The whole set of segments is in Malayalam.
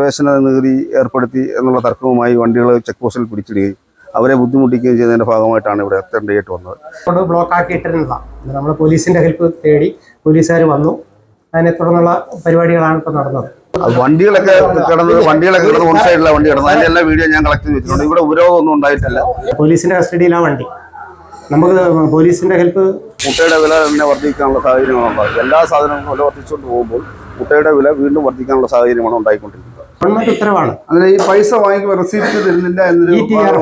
പ്രവേശന നികുതി ഏർപ്പെടുത്തി എന്നുള്ള തർക്കവുമായി വണ്ടികൾ ചെക്ക് പോസ്റ്റിൽ പിടിച്ചിടുകയും അവരെ ബുദ്ധിമുട്ടിക്കുകയും ചെയ്തതിന്റെ ഭാഗമായിട്ടാണ് ഇവിടെ എത്തേണ്ടതായിട്ട് വന്നത്. ബ്ലോക്ക് ആക്കിയിട്ടിരുന്നതാണ് നമ്മൾ പോലീസിന്റെ ഹെൽപ്പ് തേടി പോലീസുകാർ വന്നു. അതിനെ തുടർന്നുള്ള പരിപാടികളാണ് ഇപ്പൊ നടന്നത്. വണ്ടികളൊക്കെ കിടന്നത് വണ്ടികളൊക്കെ കിടന്നത് വൺ സൈഡിലെ വണ്ടി കിടന്നത്. അതിന്റെ എല്ലാ വീഡിയോ ഞാൻ കളക്ട് ചെയ്തിട്ടുണ്ട് ഇവിടെ ഇവിടെ ഉപരോധമൊന്നും ഉണ്ടായിട്ടില്ല. പോലീസിന്റെ കസ്റ്റഡിയിലാണ് വണ്ടി. നമുക്ക് പോലീസിന്റെ ഹെൽപ്പ് മുട്ടയുടെ വില തന്നെ വർദ്ധിക്കാനുള്ള സാഹചര്യമാണ് എല്ലാ സാധനങ്ങളും വില വർദ്ധിച്ചുകൊണ്ട് പോകുമ്പോൾ മുട്ടയുടെ വില വീണ്ടും വർദ്ധിക്കാനുള്ള സാഹചര്യമാണ് ഉണ്ടായിക്കൊണ്ടിരിക്കുന്നത്. ഗവൺമെന്റ് ഉത്തരവാണ്. അങ്ങനെ ഈ പൈസ വാങ്ങിക്കുമ്പോൾ റെസീപ്റ്റ് തരുന്നില്ല എന്നൊരു ആർ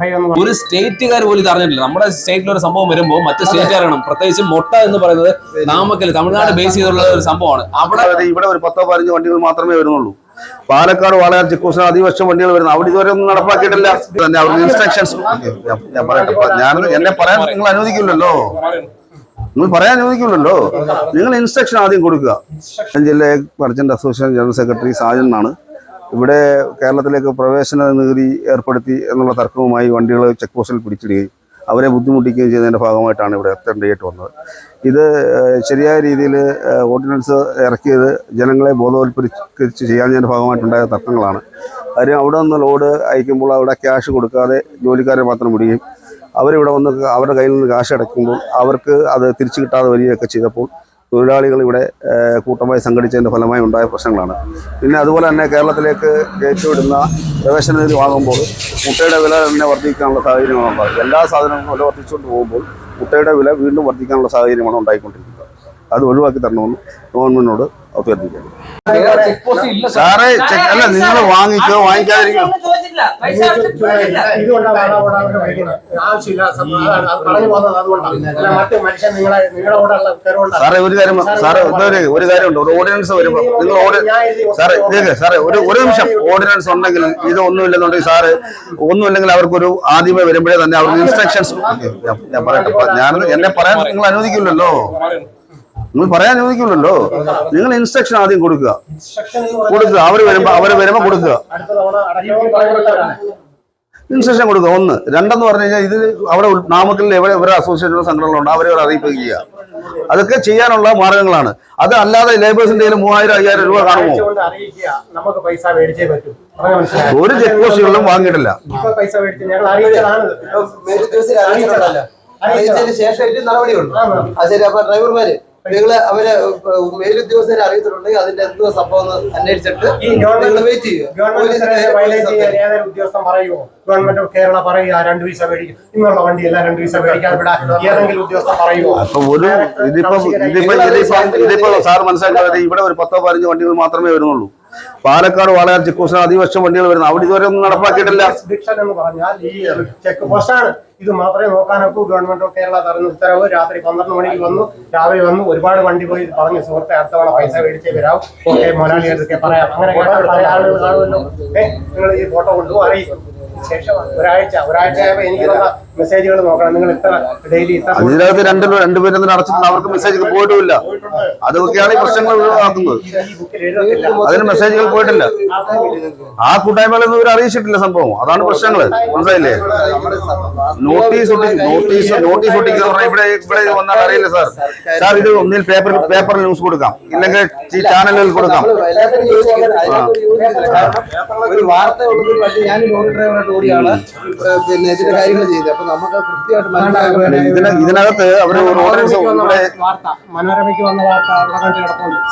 ഫൈവ് ഒരു സ്റ്റേറ്റുകാർ പോലും ഇത് അറിഞ്ഞിട്ടില്ല. നമ്മുടെ സ്റ്റേറ്റിൽ ഒരു സംഭവം വരുമ്പോൾ മറ്റു സ്റ്റേറ്റുകാരാണ്. പ്രത്യേകിച്ച് മൊട്ട എന്ന് പറയുന്നത് നാമക്കൽ തമിഴ്നാട് ബേസ് ചെയ്തുള്ള ഒരു സംഭവമാണ്. അവിടെ ഇവിടെ ഒരു പത്തോ പതിനഞ്ചോ വണ്ടികൾ മാത്രമേ വരുന്നുള്ളൂ. പാലക്കാട് വാളയാർ ചെക്ക് അതിവശം അതിവർഷം വണ്ടികൾ വരുന്നു അവിടെ ഇതുവരെ ഒന്നും നടപ്പാക്കിയിട്ടില്ല. തന്നെ അവർക്ക് ഇൻസ്ട്രക്ഷൻസ് ഞാൻ പറയട്ടെ ഞാൻ എന്നെ പറയാൻ നിങ്ങൾ അനുവദിക്കില്ലല്ലോ. നിങ്ങൾ പറയാൻ അനുവദിക്കില്ലല്ലോ. നിങ്ങൾ ഇൻസ്ട്രക്ഷൻ ആദ്യം കൊടുക്കുക. ജില്ലയിലെ merchant association general secretary Sajan എന്നാണ് ഇവിടെ കേരളത്തിലേക്ക് പ്രവേശന നികുതി ഏർപ്പെടുത്തി എന്നുള്ള തർക്കവുമായി വണ്ടികൾ ചെക്ക് പോസ്റ്റിൽ പിടിച്ചിടുകയും അവരെ ബുദ്ധിമുട്ടിക്കുകയും ചെയ്തതിന്റെ ഭാഗമായിട്ടാണ് ഇവിടെ എത്തേണ്ടതായിട്ട് വന്നത്. ഇത് ശരിയായ രീതിയിൽ ഓർഡിനൻസ് ഇറക്കിയത് ജനങ്ങളെ ബോധവൽപ്പരിച്ച് ചെയ്യാതിന്റെ ഭാഗമായിട്ടുണ്ടായ തർക്കങ്ങളാണ്. കാര്യം അവിടെ നിന്ന് ലോഡ് അയക്കുമ്പോൾ അവിടെ ക്യാഷ് കൊടുക്കാതെ ജോലിക്കാരെ മാത്രം വിടുകയും അവരിവിടെ വന്ന് അവരുടെ കയ്യിൽ നിന്ന് കാശ് അടയ്ക്കുമ്പോൾ അവർക്ക് അത് തിരിച്ചു കിട്ടാതെ വരികയൊക്കെ ചെയ്തപ്പോൾ തൊഴിലാളികൾ ഇവിടെ കൂട്ടമായി സംഘടിച്ചതിന്റെ ഫലമായി ഉണ്ടായ പ്രശ്നങ്ങളാണ്. പിന്നെ അതുപോലെ തന്നെ കേരളത്തിലേക്ക് കയറ്റിവിടുന്ന പ്രവേശന നിധി വാങ്ങുമ്പോൾ മുട്ടയുടെ വില തന്നെ വർദ്ധിക്കാനുള്ള സാഹചര്യമാണ് ഉണ്ടാകുന്നത്. എല്ലാ സാധനങ്ങളും വില വർദ്ധിച്ചുകൊണ്ട് പോകുമ്പോൾ മുട്ടയുടെ വില വീണ്ടും വർദ്ധിക്കാനുള്ള സാഹചര്യമാണ് ഉണ്ടായിക്കൊണ്ടിരിക്കുന്നത്. അത് ഒഴിവാക്കി തരണമെന്ന് ഗവൺമെന്റിനോട് അഭ്യർത്ഥിക്കുന്നു. സാറേ. അല്ല നിങ്ങൾ വാങ്ങിക്കോ വാങ്ങിക്കാതിരിക്കോ. സാറേ ഒരു കാര്യം സാറേ ഇതൊരു ഒരു കാര്യമുണ്ട്. ഒരു ഓർഡിനൻസ് വരുമ്പോൾ നിങ്ങൾ സാറേ ഇതേക്ക് സാറേ ഒരു ഒരു നിമിഷം. ഓർഡിനൻസ് ഉണ്ടെങ്കിൽ ഇത് ഒന്നുമില്ലെന്നുണ്ടെങ്കിൽ സാറ് ഒന്നുമില്ലെങ്കിൽ അവർക്കൊരു ആദ്യമേ വരുമ്പോഴേ തന്നെ അവർക്ക് ഇൻസ്ട്രക്ഷൻസ് ഞാൻ പറയട്ടെ ഞാൻ എന്നെ പറയാൻ നിങ്ങൾ അനുവദിക്കില്ലല്ലോ. നിങ്ങൾ പറയാൻ അനുവദിക്കില്ലല്ലോ. നിങ്ങൾ ഇൻസ്ട്രക്ഷൻ ആദ്യം കൊടുക്കുക. കൊടുക്കുക. അവർ വരുമ്പോ അവർ വരുമ്പോ കൊടുക്കുക. ഇൻസ്ട്രക്ഷൻ കൊടുക്കുക. ഒന്ന്. രണ്ടെന്ന് പറഞ്ഞു കഴിഞ്ഞാൽ ഇത് അവിടെ നാമത്തിൽ നാമക്കലിൽ എവിടെ ഇവരെ അസോസിയേഷൻ സംഘടനകളുണ്ട് അവരെ ഒരു അറിയിപ്പ് ചെയ്യുക. അതൊക്കെ ചെയ്യാനുള്ള മാർഗങ്ങളാണ്. അത് അല്ലാതെ ലേബേഴ്സിന്റെ മൂവായിരം അയ്യായിരം രൂപ കാണുമോ? ഒരു ചെക്ക് പോസ്റ്റുകളിലും വാങ്ങിയിട്ടില്ല. ശേഷം നടപടിയുണ്ട്. ശരി. അപ്പൊ ഡ്രൈവർമാര് നിങ്ങൾ അവരെ മേലുദ്യോഗസ്ഥരെ അറിയിച്ചിട്ടുണ്ടെങ്കിൽ അതിന്റെ എന്തോ സംഭവം അന്വേഷിച്ചിട്ട് വെയിറ്റ് ചെയ്യുക. ഗവൺമെന്റ് പറയുമോ കേരള പറയുക രണ്ട് പൈസ മേടിക്കും. ഇന്നുള്ള വണ്ടിയല്ല രണ്ട് മേടിക്കാൻ ഏതെങ്കിലും ഉദ്യോഗസ്ഥൻ പറയുമോ ഇതിപ്പോ ഇതിപ്പോ ഇതിപ്പോ ഇതിപ്പോ സാർ മനസ്സിലാക്കാതെ ഇവിടെ ഒരു പത്തോ പതിനഞ്ച് വണ്ടികൾ മാത്രമേ വരുന്നുള്ളൂ. പാലക്കാട് വാളയാർ ചെക്ക് പോസ്റ്റിന് അതിവർഷം വണ്ടികൾ വരുന്നു അവിടെ ഇതുവരെ ഒന്നും നടപ്പാക്കിയിട്ടില്ല. എന്ന് പറഞ്ഞാൽ ഈ ചെക്ക് പോസ്റ്റാണ്. ഇത് മാത്രമേ നോക്കാനൊക്കൂ. ഗവൺമെന്റ് ഓഫ് കേരള തരുന്ന ഉത്തരവ് രാത്രി പന്ത്രണ്ട് മണിക്ക് വന്നു. രാവിലെ വന്നു. ഒരുപാട് വണ്ടി പോയി. പറഞ്ഞു സുഹൃത്തെ അടുത്ത തവണ പൈസ മേടിച്ചേ വരാം ഓക്കെ മൊലാളി അടുത്തൊക്കെ പറയാം. അങ്ങനെ കേട്ടാൽ പല ആളുകൾ കാണുമല്ലോ ഏ നിങ്ങൾ ഈ ഫോട്ടോ കൊണ്ടു അറിയിക്കും ശേഷം ഒരാഴ്ച ഒരാഴ്ച ആയപ്പോ എനിക്ക് മെസ്സേജുകൾ നോക്കണം. നിങ്ങൾ ഇത്ര ഡെയിലി ഇത്ര അതിനകത്ത് രണ്ട് രണ്ടുപേരും അടച്ചിട്ടുണ്ട് അവർക്ക് മെസ്സേജ് പോയിട്ടുമില്ല. അതൊക്കെയാണ് ഈ പ്രശ്നങ്ങൾ ഒഴിവാക്കുന്നത്. അതിന് മെസ്സേജുകൾ പോയിട്ടില്ല. ആ കൂട്ടായ്മകളൊന്നും ഇവർ അറിയിച്ചിട്ടില്ല സംഭവം. അതാണ് പ്രശ്നങ്ങൾ. മനസ്സിലായില്ലേ? നോട്ടീസ് നോട്ടീസ് നോട്ടീസ് ഒട്ടിക്കുന്ന ഇവിടെ ഇവിടെ വന്നാൽ അറിയില്ല സാർ. സാർ ഇത് ഒന്നിൽ പേപ്പർ പേപ്പറിൽ ന്യൂസ് കൊടുക്കാം. ഇല്ലെങ്കിൽ ഈ ചാനലുകളിൽ കൊടുക്കാം. ഒരു വാർത്ത ഉള്ളത് പറ്റി ഞാൻ ലോറി ഡ്രൈവറായിട്ട് ഓടിയാണ് പിന്നെ ഇതിന്റെ കാര്യങ്ങൾ ചെയ്തത് അപ്പൊ നമുക്ക് കൃത്യമായിട്ട് മനസ്സിലാക്കാൻ ഇതിന് ഇതിനകത്ത് അവർ ഒരു വാർത്ത. മനോരമയ്ക്ക് വന്ന വാർത്ത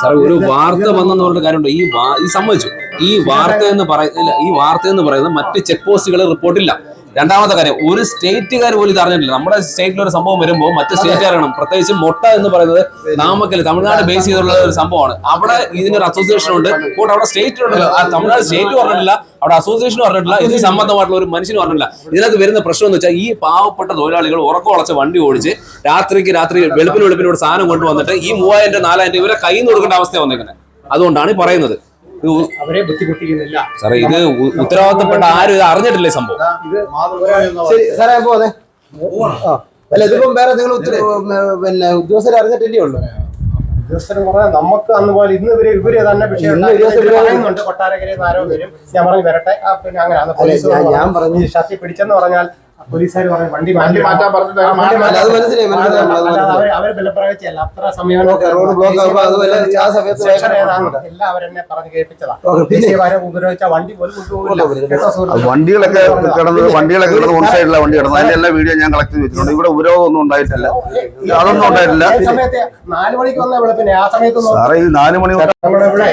സാർ ഒരു വാർത്ത വന്നെന്ന് പറഞ്ഞ കാര്യമുണ്ട്? ഈ ഈ സമ്മതിച്ചു. ഈ വാർത്ത എന്ന് പറയുന്നില്ല ഈ വാർത്ത എന്ന് പറയുന്നത് മറ്റ് ചെക്ക് പോസ്റ്റുകൾ റിപ്പോർട്ടില്ല രണ്ടാമത്തെ കാര്യം ഒരു സ്റ്റേറ്റുകാർ പോലും ഇത് അറിഞ്ഞിട്ടില്ല. നമ്മുടെ സ്റ്റേറ്റിൽ ഒരു സംഭവം വരുമ്പോൾ മറ്റു സ്റ്റേറ്റുകാർ കാണും പ്രത്യേകിച്ച് മൊട്ട എന്ന് പറയുന്നത് നാമക്കൽ തമിഴ്നാട് ബേസ് ചെയ്തുള്ള ഒരു സംഭവമാണ്. അവിടെ ഇതിനൊരു അസോസിയേഷൻ ഉണ്ട്. കൂടെ അവിടെ സ്റ്റേറ്റ് ഉണ്ടല്ലോ ആ തമിഴ്നാട് സ്റ്റേറ്റ് പറഞ്ഞിട്ടില്ല അവിടെ അസോസിയേഷൻ പറഞ്ഞിട്ടില്ല ഇതിന് സംബന്ധമായിട്ടുള്ള ഒരു മനുഷ്യന് പറഞ്ഞിട്ടില്ല ഇതിനകത്ത് വരുന്ന പ്രശ്നം എന്ന് വെച്ചാൽ ഈ പാവപ്പെട്ട തൊഴിലാളികൾ ഉറക്കം ഉളച്ച വണ്ടി ഓടിച്ച് രാത്രിക്ക് രാത്രി വെളുപ്പിന് വെളുപ്പിനോട് സാധനം കൊണ്ടുവന്നിട്ട് ഈ മൂവായിരം നാലായിരം ഇവരെ കയ്യിൽ നിന്ന് കൊടുക്കേണ്ട അവസ്ഥ വന്നേക്കുന്നത്. അതുകൊണ്ടാണ് ഈ പറയുന്നത്. അവരെ ബുദ്ധിമുട്ടിക്കുന്നില്ല. സാറേ ഇത് ഉത്തരവാദിത്തപ്പെട്ട ആരും ഇത് അറിഞ്ഞിട്ടില്ലേ സംഭവം? ശരി സാറേ ഞാൻ പോന്നെ ആ അല്ല ഇതിപ്പം വേറെ നിങ്ങൾ പിന്നെ ഉദ്യോഗസ്ഥരെ അറിഞ്ഞിട്ടില്ലേ ഉള്ളൂ? ഉദ്യോഗസ്ഥരെന്ന് പറഞ്ഞാൽ നമുക്ക് അന്ന് പോലെ ഇന്ന് ഇവർ ഇവർ തന്നെ പറയുന്നുണ്ട്. കൊട്ടാരക്കരയിൽ നിന്ന് ആരോ വരും. ഞാൻ പറഞ്ഞു വരട്ടെ. പിന്നെ അങ്ങനെ ഞാൻ- ഞാൻ പറഞ്ഞു, ശക്തി ഷർട്ടി പിടിച്ചെന്ന് പറഞ്ഞാൽ പോലീസുകാർ പറഞ്ഞു വണ്ടി വണ്ടി മാറ്റാൻ പറഞ്ഞിട്ട്. അവർ അത്ര സമയം. എല്ലാം അവരെന്നെ പറഞ്ഞു ഉപദ്രവിച്ച വണ്ടി പോലും കൊണ്ടുപോകില്ല? വണ്ടികളൊക്കെ കിടന്നത് വണ്ടികളൊക്കെ കിടന്നത് വൺ സൈഡിലെ വണ്ടി കിടന്നത്. അതിന്റെ എല്ലാ വീഡിയോ ഞാൻ കളക്ട് ചെയ്തിട്ടുണ്ട് ഇവിടെ ഉപരോധം ഒന്നും ഉണ്ടായിട്ടില്ല അതൊന്നും ഉണ്ടായിട്ടില്ല. നാല് മണിക്ക് വന്ന വെളുപ്പിനെ ആ സമയത്ത് സാറേ ഈ നാല് മണി നമ്മുടെ ഇവിടെ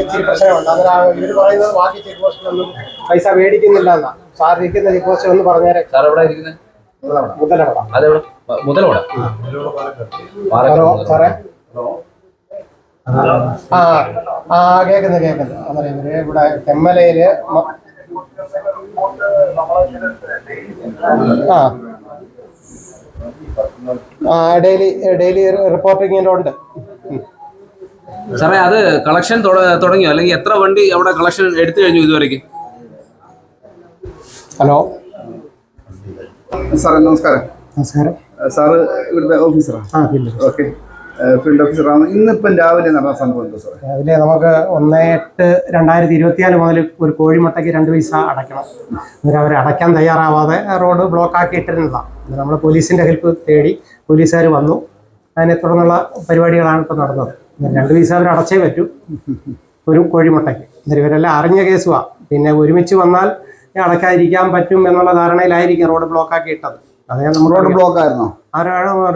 ഇച്ചിരി പ്രശ്നമുണ്ട്. ആ പറയുന്നത് ബാക്കി ചെക്ക് പോസ്റ്റിലൊന്നും പൈസ മേടിക്കുന്നില്ല. എന്നാ സാർ ഇരിക്കുന്ന ചെക്ക് പോസ്റ്റ് ഒന്ന് പറഞ്ഞേരെ. സാർ എവിടെ ഇരിക്കുന്നത് മുതലപട അതെവിടെ? മുതലോട ഹലോ സാറേ. ആ ആ കേക്കുന്നു കേക്കുന്നു. അന്നേരം ഇവർ ഇവിടെ തെമ്മലയിൽ മ- ആ. ആ ഡെയിലി ഡെയിലി റിപ്പോർട്ടിങ്ങിന്റെ ഉണ്ട് സാറേ അത് കളക്ഷൻ തുടങ്ങിയോ? അല്ലെങ്കിൽ എത്ര വണ്ടി അവിടെ കളക്ഷൻ എടുത്തു കഴിഞ്ഞു ഇതുവരെയ്ക്ക് ഹലോ. സാറേ നമസ്കാരം. നമസ്കാരം. സാറ് ഇവിടുത്തെ ഓഫീസറാണ് ആ ഓക്കെ. ഫീൽഡ് ഓഫീസറാണ്. ഇന്നിപ്പം രാവിലെ നടന്ന സംഭവം എന്താ സാറേ? രാവിലെ നമുക്ക് ഒന്ന് എട്ട് രണ്ടായിരത്തി ഇരുപത്തിനാല് മുതൽ ഒരു കോഴിമുട്ടയ്ക്ക് രണ്ട് പൈസ അടയ്ക്കണം. അന്നേരം അവർ അടയ്ക്കാൻ തയ്യാറാവാതെ റോഡ് ബ്ലോക്ക് ആക്കി ഇട്ടിരുന്നതാണ് നമ്മൾ പോലീസിന്റെ ഹെൽപ്പ് തേടി പോലീസുകാർ വന്നു. അതിനെ തുടർന്നുള്ള പരിപാടികളാണ് ഇപ്പോൾ നടന്നത്. രണ്ട് പൈസ അവർ അടച്ചേ പറ്റൂ. ഒരു കോഴിമുട്ടയ്ക്ക്. അന്നേരം ഇവരെല്ലാം അറിഞ്ഞ കേസുമാണ് പിന്നെ ഒരുമിച്ച് വന്നാൽ അടയ്ക്കാതിരിക്കാൻ പറ്റും എന്നുള്ള ധാരണയിലായിരിക്കും റോഡ് ബ്ലോക്ക് ആക്കി ഇട്ടത്. റോഡ് ബ്ലോക്ക് ആയിരുന്നു?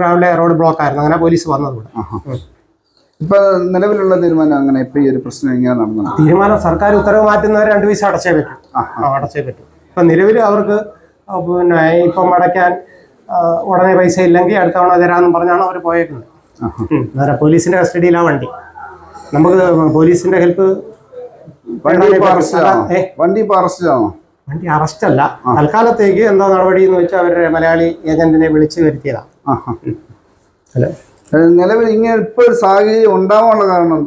രാവിലെ റോഡ് ബ്ലോക്ക് ആയിരുന്നു. അങ്ങനെ പോലീസ് വന്നതുകൂടെ ഇപ്പൊ നിലവിലുള്ള തീരുമാനം അങ്ങനെ ഇപ്പൊ ഈ ഒരു പ്രശ്നം ഇങ്ങനെ നടന്നത് തീരുമാനം സർക്കാർ ഉത്തരവ് മാറ്റുന്നവരെ രണ്ട് പൈസ അടച്ചേ പറ്റും. അടച്ചേ പറ്റും. ഇപ്പൊ നിലവിൽ അവർക്ക് പിന്നെ ഇപ്പം അടയ്ക്കാൻ ഉടനെ പൈസ ഇല്ലെങ്കിൽ അടുത്ത തവണ തരാമെന്ന് പറഞ്ഞാണ് അവർ പോയേക്കുന്നത്. അന്നേരം പോലീസിന്റെ കസ്റ്റഡിയിലാണ് വണ്ടി. നമുക്ക് പോലീസിന്റെ ഹെൽപ്പ് വണ്ടി ആണോ വണ്ടി അറസ്റ്റിലാണോ? വണ്ടി അറസ്റ്റ് അല്ല തൽക്കാലത്തേക്ക് എന്താ നടപടി എന്ന് വെച്ചാൽ അവരുടെ മലയാളി ഏജന്റിനെ വിളിച്ചു വരുത്തിയതാണ്. അല്ലെ? നിലവിൽ ഇങ്ങനെ ഇപ്പൊ ഒരു സാഹചര്യം ഉണ്ടാവാനുള്ള കാരണം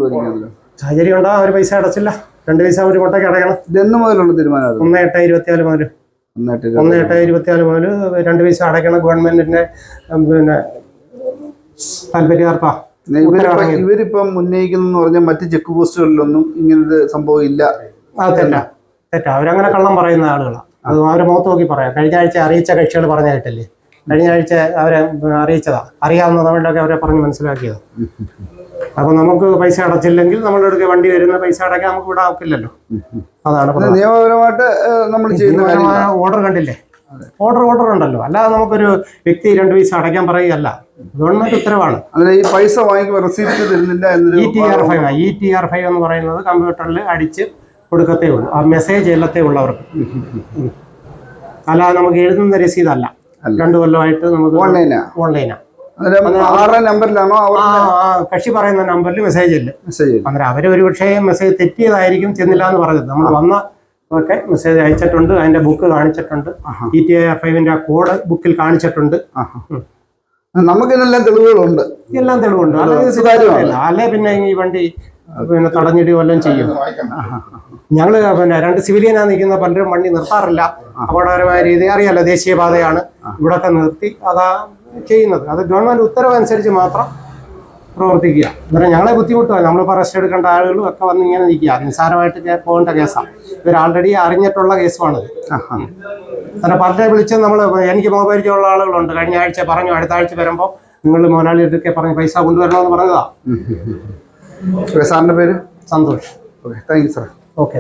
സാഹചര്യം ഉണ്ടാ അവർ പൈസ അടച്ചില്ല. രണ്ട് പൈസ ഒരു കൊട്ടയ്ക്ക് അടയ്ക്കണം. ഇത് എന്ന് മുതലുള്ള തീരുമാനം ഒന്ന് എട്ട് ഇരുപത്തിനാല് മുതൽ ഒന്ന് എട്ട് ഇരുപത്തിനാല് മുതൽ രണ്ട് പൈസ അടയ്ക്കണം ഗവൺമെന്റിന്റെ പിന്നെ താല്പര്യാർത്ഥ ഇവരിപ്പോ ഉന്നയിക്കുന്ന പറഞ്ഞാൽ മറ്റ് ചെക്ക് പോസ്റ്റുകളിലൊന്നും ഇങ്ങനൊരു സംഭവം ഇല്ല. ആ തെറ്റാ. അവരങ്ങനെ കള്ളം പറയുന്ന ആളുകളാണ് അത് അവരെ മുഖത്ത് നോക്കി പറയാം. കഴിഞ്ഞ ആഴ്ച അറിയിച്ച കക്ഷികൾ പറഞ്ഞ കേട്ടില്ലേ? കഴിഞ്ഞ ആഴ്ച അവരെ അറിയിച്ചതാ. അറിയാവുന്ന തമിഴിലൊക്കെ അവരെ പറഞ്ഞ് മനസ്സിലാക്കിയതാ. അപ്പൊ നമുക്ക് പൈസ അടച്ചില്ലെങ്കിൽ നമ്മുടെ അടുത്ത് വണ്ടി വരുന്ന പൈസ അടയ്ക്കാൻ നമുക്ക് ഇവിടെ ആക്കില്ലല്ലോ അതാണ് നിയമപരമായിട്ട് നമ്മൾ ഓർഡർ കണ്ടില്ലേ? ഓർഡർ ഓർഡർ ഉണ്ടല്ലോ. അല്ലാതെ നമുക്കൊരു വ്യക്തി രണ്ട് പൈസ അടയ്ക്കാൻ പറയുകയല്ല. ഗവൺമെന്റ് ഉത്തരവാണ്. ഈ പൈസ വാങ്ങിക്കുമ്പോൾ റെസീപ്റ്റ് തരുന്നില്ല എന്നൊരു E T R five E T R five എന്ന് പറയുന്നത് കമ്പ്യൂട്ടറിൽ അടിച്ച് കൊടുക്കത്തേ ഉള്ളൂ. ആ മെസ്സേജ് എല്ലത്തേ ഉള്ളവർക്ക്. അല്ലാതെ നമുക്ക് എഴുതുന്ന രസീതല്ല രണ്ടു കൊല്ലമായിട്ട് നമുക്ക് ഓൺലൈനാ ഓൺലൈനാ കക്ഷി പറയുന്ന നമ്പറിൽ മെസ്സേജ് ഇല്ല അന്നേരം അവർ ഒരു പക്ഷേ മെസ്സേജ് തെറ്റിയതായിരിക്കും ചെന്നില്ല എന്ന് പറഞ്ഞത്. നമ്മൾ വന്ന ഒക്കെ മെസ്സേജ് അയച്ചിട്ടുണ്ട് അതിന്റെ ബുക്ക് കാണിച്ചിട്ടുണ്ട്. ഇ ടി എഫ് ഐവിന്റെ കോഡ് ബുക്കിൽ കാണിച്ചിട്ടുണ്ട്. നമുക്ക് ഇതിനെല്ലാം തെളിവുകളുണ്ട്. എല്ലാം തെളിവുണ്ട്. അല്ലെ പിന്നെ ഈ വണ്ടി പിന്നെ തടഞ്ഞിടി വല്ലതും ചെയ്യും. ഞങ്ങൾ പിന്നെ രണ്ട് സിവിലിയനാ നിൽക്കുന്ന പലരും വണ്ടി നിർത്താറില്ല. അപകടകരമായ രീതി അറിയാലോ ദേശീയപാതയാണ്. ഇവിടൊക്കെ നിർത്തി അതാ ചെയ്യുന്നത്. അത് ഗവൺമെന്റ് ഉത്തരവ് അനുസരിച്ച് മാത്രം പ്രവർത്തിക്കുക. അന്നേരം ഞങ്ങളെ ബുദ്ധിമുട്ടുക നമ്മളിപ്പോൾ അറസ്റ്റ് എടുക്കേണ്ട ആളുകളും ഒക്കെ വന്ന് ഇങ്ങനെ നിൽക്കുക. നിസ്സാരമായിട്ട് പോകേണ്ട കേസാണ്. ഇവർ ആൾറെഡി അറിഞ്ഞിട്ടുള്ള കേസുമാണിത് അങ്ങനെ പലരെ വിളിച്ച് നമ്മൾ എനിക്ക് മോപരിചയമുള്ള ആളുകളുണ്ട്. കഴിഞ്ഞ ആഴ്ച പറഞ്ഞു അടുത്ത ആഴ്ച വരുമ്പോൾ നിങ്ങൾ മോനാളി എടുക്കെ പറഞ്ഞ് പൈസ കൊണ്ടുവരണമെന്ന് പറഞ്ഞതാ. സാറിന്റെ പേര്? Santhosh. Okay thank you sir okay